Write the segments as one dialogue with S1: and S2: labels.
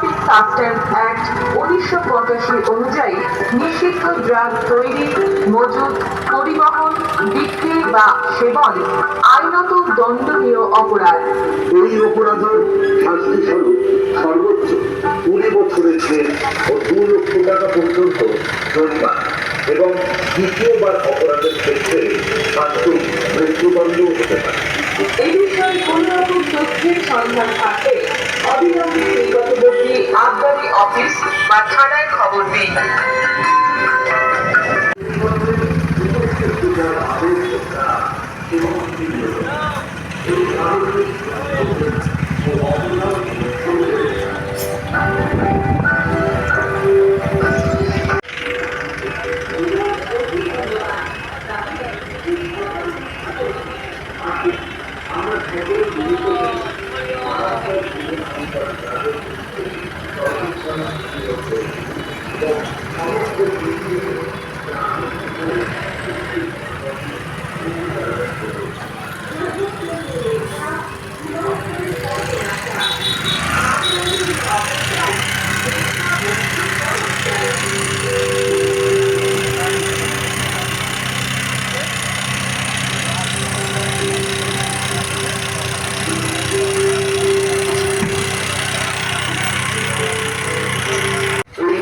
S1: Traffic substance act উনিশশো পঁচাশি অনুযায়ী নিষিদ্ধ ড্রাগ তৈরি মজুত পরিবহন, বিক্রি বা সেবন আইনত দণ্ডনীয় অপরাধ।
S2: এই অপরাধের শাস্তি স্বরূপ সর্বোচ্চ কুড়ি বছরের জেল ও দু লক্ষ টাকা পর্যন্ত জরিমানা। এবং দ্বিতীয়বার অপরাধের ক্ষেত্রে শাস্তি মৃত্যুদণ্ড হতে পারে।
S1: এ বিষয়ে কোন রকম তথ্যের সন্ধান থাকলে অবিলম্বে নিকটবর্তী আবগারি অফিস বা থানায় খবর দিন।
S2: এই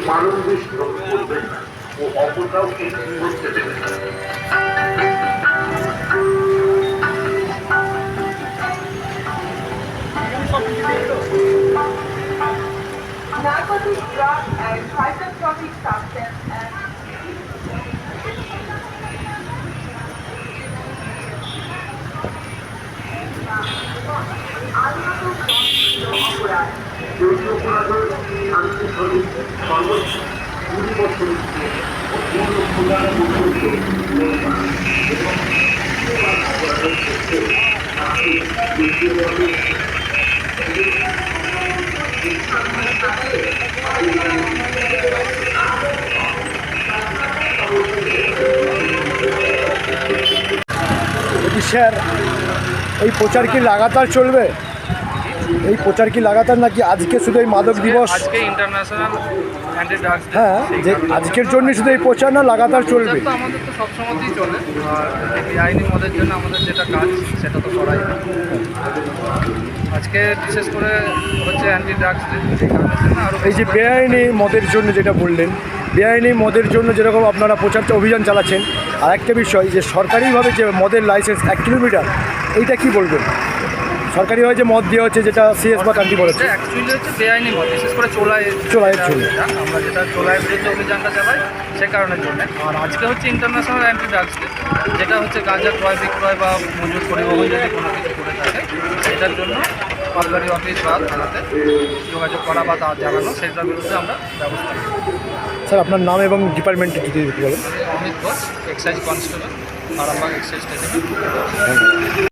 S2: মানবদেশ গ্রহণ করবেন না ও অপর কাউকে করতে দেবেন না
S1: Narcotic Drug and Psychotropic Substance
S2: সর্বোচ্চ জেল ও
S3: স্যার এই প্রচার কি লাগাতার চলবে? এই প্রচার কি লাগাতার নাকি আজকে শুধু এই মাদক দিবস?
S4: আজকে ইন্টারন্যাশনাল
S3: হ্যাঁ যে আজকের জন্য শুধু এই প্রচার না লাগাতার চলবে?
S4: আমাদের তো সবসময়তেই চলে। এই আইনি মদের জন্য আমাদের যেটা কাজ সেটা তো করাই। আজকে বিশেষ করে হচ্ছে অ্যান্টি ড্রাগস এই
S3: যে বেআইনি মদের জন্য যেটা বললেন বেআইনি মদের জন্য যেরকম আপনারা প্রচার অভিযান চালাচ্ছেন আর একটা বিষয় যে সরকারিভাবে যে মদের লাইসেন্স এক কিলোমিটার এইটা কি বলবেন? সরকারিভাবে যে মদ দিয়ে হচ্ছে যেটা সিএস বা কান্টি বলেছে।
S4: অ্যাকচুয়ালি হচ্ছে বেআইনি মদ বিশেষ করে চোলাই
S3: চোলাইয়ের জন্য।
S4: আমরা যেটা চোলাইয়ের বিরুদ্ধে অভিযানটা চালাই সে কারণের জন্য। আর আজকে হচ্ছে ইন্টারন্যাশনাল অ্যান্টি ড্রাগস ডে যেটা হচ্ছে গাঁজা ক্রয় বিক্রয় বা মজুত পরিবহন যদি কোনো কিছু করে থাকে সেটার জন্য সরকারি অফিস বা থানাতে যোগাযোগ করা বা তা জানানো সেটার বিরুদ্ধে আমরা ব্যবস্থা
S3: স্যার আপনার নাম এবং ডিপার্টমেন্টে যদি বলেন।
S4: Amit Ghosh excise constable Arambagh excise station